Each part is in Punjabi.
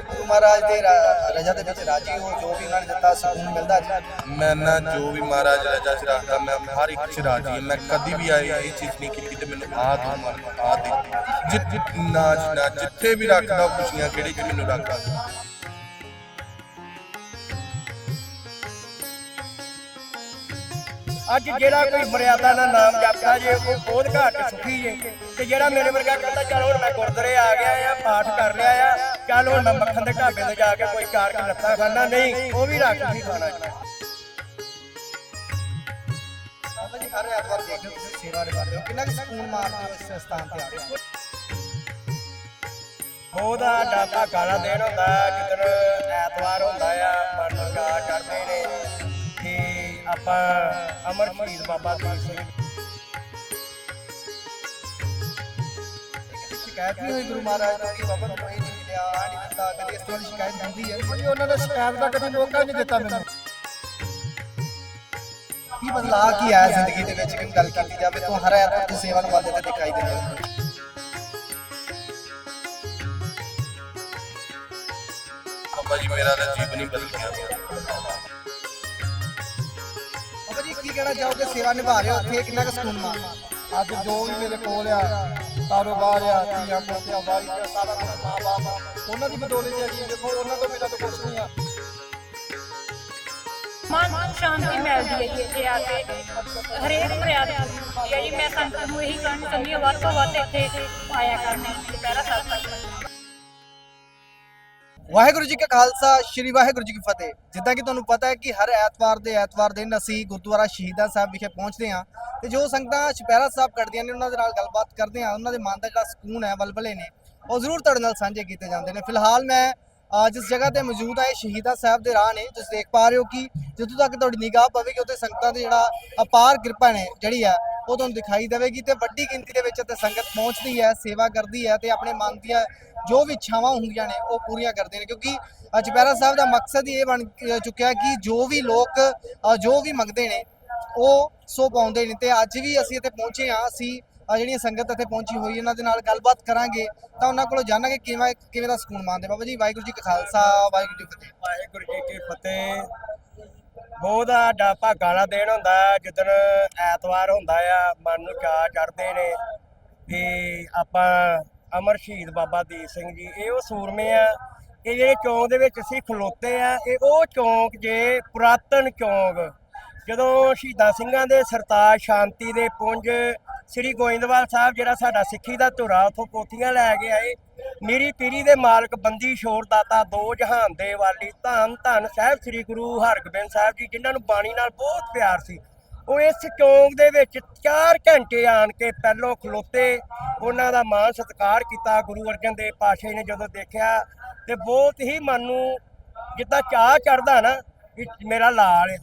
ਗੁਰੂ ਮਹਾਰਾਜ ਦੇ ਰਾ- ਰਜਾ ਦੇ ਵਿੱਚ ਰਾਜੀ ਹੋ ਜੋ ਵੀ ਉਹਨਾਂ ਨੇ ਦਿੱਤਾ ਸਕੂਨ ਮਿਲਦਾ ਜੀ। ਮੈਂ ਨਾ ਜੋ ਵੀ ਮਹਾਰਾਜ ਰਜਾ ਚ ਰੱਖਦਾ ਮੈਂ ਹਰ ਇੱਕ ਚ ਰਾਜੀ ਹਾਂ। ਮੈਂ ਕਦੀ ਵੀ ਆਈ ਇਹ ਚੀਜ਼ ਨਹੀਂ ਕੀਤੀ ਤੇ ਮੈਨੂੰ ਆ ਦੋ ਮਨ ਆ ਦੇ ਜਿੱਤ ਜਿੱਤ ਨਾ ਨਾ ਜਿੱਥੇ ਵੀ ਰੱਖਦਾ ਉਹ ਖੁਸ਼ੀਆਂ ਕਿਹੜੀ ਚ ਮੈਨੂੰ ਰੱਖਦਾ? ਅੱਜ ਜਿਹੜਾ ਕੋਈ ਮਰਿਆਦਾ ਦਾ ਨਾਮ ਜਪਦਾ ਜੇ ਉਹ ਬਹੁਤ ਘੱਟ ਸੁਖੀ ਜੇ। ਤੇ ਜਿਹੜਾ ਮੇਰੇ ਵਰਗਾ ਕਹਿੰਦਾ ਚੱਲ ਹੁਣ ਮੈਂ ਗੁਰਦੁਆਰੇ ਆ ਗਿਆ ਆ ਪਾਠ ਕਰ ਲਿਆ ਚੱਲ ਹੁਣ ਮੈਂ ਮੱਖਣ ਦੇ ਢਾਬੇ ਤੇ ਜਾ ਕੇ ਕੋਈ ਚਾਰ ਕੁ ਲੱਤਾਂ ਖਾਣਾ ਨਹੀਂ ਉਹ ਵੀ ਰੱਖ ਨਹੀਂ ਖਾਣਾ ਬਾਬਾ ਜੀ ਹਰ ਐਤਵਾਰ ਦੇਖਦੇ ਤੁਸੀਂ ਸੇਵਾ ਨਿਭਾਉਂਦੇ ਹੋ ਕਿੰਨਾ ਕੁ ਸਕੂਨ ਮਾਰਦੇ ਹੋ ਇਸ ਸਥਾਨ ਤੇ ਆ ਕੇ ਉਹਦਾ ਡਾਟਾ ਕਾਲਾ ਦਿਨ ਹੁੰਦਾ ਜਿੱਦਣ ਐਤਵਾਰ ਹੁੰਦਾ ਆ ਮਨ ਨੂੰ ਗਾ ਕਰਦੇ ਨੇ ਕਿ ਆਪਾਂ ਅਮਰ ਸ਼ਹੀਦ ਬਾਬਾ ਦੀਪ ਸਿੰਘ। ਸ਼ਿਕਾਇਤ ਨਹੀਂ ਹੋਈ ਗੁਰੂ ਮਹਾਰਾਜ ਤੋਂ ਕਿ ਬਾਬਾ ਨਹੀਂ ਮਿਲਿਆ ਆ ਨਹੀਂ ਦਿੱਤਾ ਕਦੀ ਇਸ ਤਰ੍ਹਾਂ ਦੀ ਸ਼ਿਕਾਇਤ ਹੁੰਦੀ ਹੈ। ਜੀ ਉਹਨਾਂ ਨੇ ਸ਼ਿਕਾਇਤ ਦਾ ਕਦੀ ਮੌਕਾ ਹੀ ਨਹੀਂ ਦਿੱਤਾ ਮੈਨੂੰ। ਕੀ ਬਦਲਾਅ ਕੀ ਆਇਆ ਜ਼ਿੰਦਗੀ ਦੇ ਵਿੱਚ? ਕਿ ਗੱਲ ਕੀਤੀ ਜਾਵੇ? ਤਾਂ ਹਰ ਐਤਵਾਰ ਦੀ ਸੇਵਾ ਨਿਭਾਉਂਦੇ ਤੇ ਦਿਖਾਈ ਦਿੰਦੇ ਹੋ। ਬਾਬਾ ਜੀ ਮੇਰਾ ਤਾਂ ਜੀਵਨ ਹੀ ਬਦਲ ਗਿਆ। ਬਾਬਾ ਜੀ ਕੀ ਕਹਿਣਾ ਚਾਹੋਗੇ? ਸੇਵਾ ਨਿਭਾ ਰਹੇ ਹੋ ਉੱਥੇ ਕਿੰਨਾ ਕੁ ਸਕੂਨ ਮਾਰਦਾ ਅੱਜ ਜੋ ਵੀ ਮੇਰੇ ਕੋਲ ਆ ਕਾਰੋਬਾਰ ਆ ਧੀਆਂ ਪੋਤੀਆਂ ਵਾਰੀ ਆ ਸਾਰਾ ਕੁਝ ਮਾਂ ਉਹਨਾਂ ਦੀ ਬਦੌਲਤ ਹੈ ਦੇਖੋ, ਉਹਨਾਂ ਤੋਂ ਮੇਰਾ ਤਾਂ ਕੁਝ ਨਹੀਂ ਆ। ਮਨ ਸ਼ਾਂਤੀ ਮਿਲਦੀ ਹੈ ਜੀ ਇੱਥੇ ਆ ਕੇ। ਹਰੇਕ ਮਰਿਆਦਾ ਹੁੰਦੀ ਹੈ ਜੀ ਮੈਂ ਸੰਗਤ ਨੂੰ ਇਹੀ ਕਹਿਣਾ ਚਾਹੁੰਦੀ ਹਾਂ, ਵੱਧ ਤੋਂ ਵੱਧ ਇੱਥੇ ਆਇਆ ਕਰਨ। ਦੁਪਹਿਰਾ ਸਾਹਿਬ ਵਾਹਿਗੁਰੂ ਜੀ ਕਾ ਖਾਲਸਾ, ਸ੍ਰੀ ਵਾਹਿਗੁਰੂ ਜੀ ਕੀ ਫਤਿਹ। ਜਿੱਦਾਂ ਕਿ ਤੁਹਾਨੂੰ ਪਤਾ ਹੈ ਕਿ ਹਰ ਐਤਵਾਰ ਦੇ ਐਤਵਾਰ ਦਿਨ ਅਸੀਂ ਗੁਰਦੁਆਰਾ ਸ਼ਹੀਦਾਂ ਸਾਹਿਬ ਵਿਖੇ ਪਹੁੰਚਦੇ ਹਾਂ ਤੇ ਜੋ ਸੰਗਤਾਂ ਚੁਪਹਿਰਾ ਸਾਹਿਬ ਕੱਢਦੀਆਂ ਨੇ, ਉਹਨਾਂ ਦੇ ਨਾਲ ਗੱਲਬਾਤ ਕਰਦੇ ਹਾਂ। ਉਹਨਾਂ ਦੇ ਮਨ ਦਾ ਜਿਹੜਾ ਸਕੂਨ ਹੈ ਬਲਬਲੇ ਨੇ, ਉਹ ਜ਼ਰੂਰ ਤੁਹਾਡੇ ਨਾਲ ਸਾਂਝੇ ਕੀਤੇ ਜਾਂਦੇ ਨੇ। ਫਿਲਹਾਲ ਮੈਂ ਜਿਸ ਜਗ੍ਹਾ ਤੇ ਮੌਜੂਦ ਹਾਂ, ਇਹ ਸ਼ਹੀਦਾਂ ਸਾਹਿਬ ਦੇ ਰਾਹ ਨੇ, ਤੁਸੀਂ ਦੇਖ ਪਾ ਰਹੇ ਹੋ ਕਿ ਜਦੋਂ ਤੱਕ ਤੁਹਾਡੀ ਨਿਗਾਹ ਪਵੇਗੀ, ਉੱਥੇ ਸੰਗਤਾਂ ਦੀ ਜਿਹੜਾ ਅਪਾਰ ਕਿਰਪਾ ਨੇ, ਜਿਹੜੀ ਆ ਉਹ ਤੁਹਾਨੂੰ ਦਿਖਾਈ ਦੇਵੇਗੀ ਤੇ ਵੱਡੀ ਗਿਣਤੀ ਦੇ ਵਿੱਚ ਇੱਥੇ ਸੰਗਤ ਪਹੁੰਚਦੀ ਹੈ ਸੇਵਾ ਕਰਦੀ ਹੈ ਤੇ ਆਪਣੇ ਮਨ ਦੀਆਂ ਜੋ ਵੀ ਇੱਛਾਵਾਂ ਹੁੰਦੀਆਂ ਨੇ ਉਹ ਪੂਰੀਆਂ ਕਰਦੇ ਨੇ। ਕਿਉਂਕਿ ਅ, ਚੁਪਹਿਰਾ ਸਾਹਿਬ ਦਾ ਮਕਸਦ ਹੀ ਇਹ ਬਣ ਚੁੱਕਿਆ ਕਿ ਜੋ ਵੀ ਲੋਕ ਜੋ ਵੀ ਮੰਗਦੇ ਨੇ ਉਹ ਸੋ ਪਾਉਂਦੇ ਨੇ ਤੇ ਅੱਜ ਵੀ ਅਸੀਂ ਇੱਥੇ ਪਹੁੰਚੇ ਹਾਂ ਅਸੀਂ ਅ, ਜਿਹੜੀਆਂ ਸੰਗਤ ਇੱਥੇ ਪਹੁੰਚੀ ਹੋਈ ਇਹਨਾਂ ਦੇ ਨਾਲ ਗੱਲਬਾਤ ਕਰਾਂਗੇ ਤਾਂ ਉਹਨਾਂ ਕੋਲੋਂ ਜਾਣਾਂਗੇ ਕਿਵੇਂ ਕਿਵੇਂ ਦਾ ਸਕੂਨ ਮਾਣਦੇ ਬਾਬਾ ਜੀ ਵਾਹਿਗੁਰੂ ਜੀ ਕਾ ਖਾਲਸਾ ਵਾਹਿਗੁਰੂ ਜੀ ਕੀ ਫਤਿਹ। ਵਾਹਿਗੁਰੂ ਜੀ ਕੀ ਫਤਿਹ। ਬਹੁਤ ਸਾਡਾ ਭਾਗਾਂ ਵਾਲਾ ਦਿਨ ਹੁੰਦਾ ਜਿੱਦਣ ਐਤਵਾਰ ਹੁੰਦਾ ਆ, ਮਨ ਨੂੰ ਚਾਅ ਚੜਦੇ ਨੇ ਤੇ ਆਪਾਂ ਅਮਰ ਸ਼ਹੀਦ ਬਾਬਾ ਦੀਪ ਸਿੰਘ ਜੀ, ਇਹ ਉਹ ਸੂਰਮੇ ਆ, ਇਹ ਜਿਹੜੇ ਚੌਂਕ ਦੇ ਵਿੱਚ ਅਸੀਂ ਖਲੋਤੇ ਆ, ਇਹ ਉਹ ਚੌਂਕ ਜੇ ਪੁਰਾਤਨ ਚੌਂਕ, ਜਦੋਂ ਸ਼ਹੀਦਾਂ ਸਿੰਘਾਂ ਦੇ ਸਰਤਾਜ ਸ਼ਾਂਤੀ ਦੇ ਪੁੰਜ ਸ੍ਰੀ ਗੋਇੰਦਵਾਲ ਸਾਹਿਬ ਜਿਹੜਾ ਸਾਡਾ ਸਿੱਖੀ ਦਾ ਧੁਰਾ, ਉਥੋਂ ਪੋਥੀਆਂ ਲੈ ਕੇ ਆਏ। ਮੇਰੀ ਪੀਰੀ ਦੇ ਮਾਲਕ ਬੰਦੀ ਛੋੜ ਦਾਤਾ ਦੋ ਜਹਾਨ ਦੇ ਵਾਲੀ ਧੰਨ ਧੰਨ ਸਾਹਿਬ ਸ੍ਰੀ ਗੁਰੂ ਹਰਗੋਬਿੰਦ ਸਾਹਿਬ ਜੀ, ਜਿਨ੍ਹਾਂ ਨੂੰ ਬਾਣੀ ਨਾਲ ਬਹੁਤ ਪਿਆਰ ਸੀ। ਉਹ ਇਸ ਚੌਂਕ ਦੇ ਵਿੱਚ 4 ਘੰਟੇ ਆਣ ਕੇ ਪਹਿਲੋਂ ਖਲੋਤੇ। ਉਹਨਾਂ ਦਾ ਮਾਣ ਸਤਿਕਾਰ ਕੀਤਾ। ਗੁਰੂ ਅਰਜਨ ਦੇਵ ਪਾਤਸ਼ਾਹ ਨੇ ਜਦੋਂ ਦੇਖਿਆ ਤੇ ਬਹੁਤ ਹੀ ਮਨ ਨੂੰ ਜਿੱਦਾਂ ਚਾਹ ਚੜਦਾ ਨਾ ਕਿ ਮੇਰਾ ਲਾਲ ਹੈ।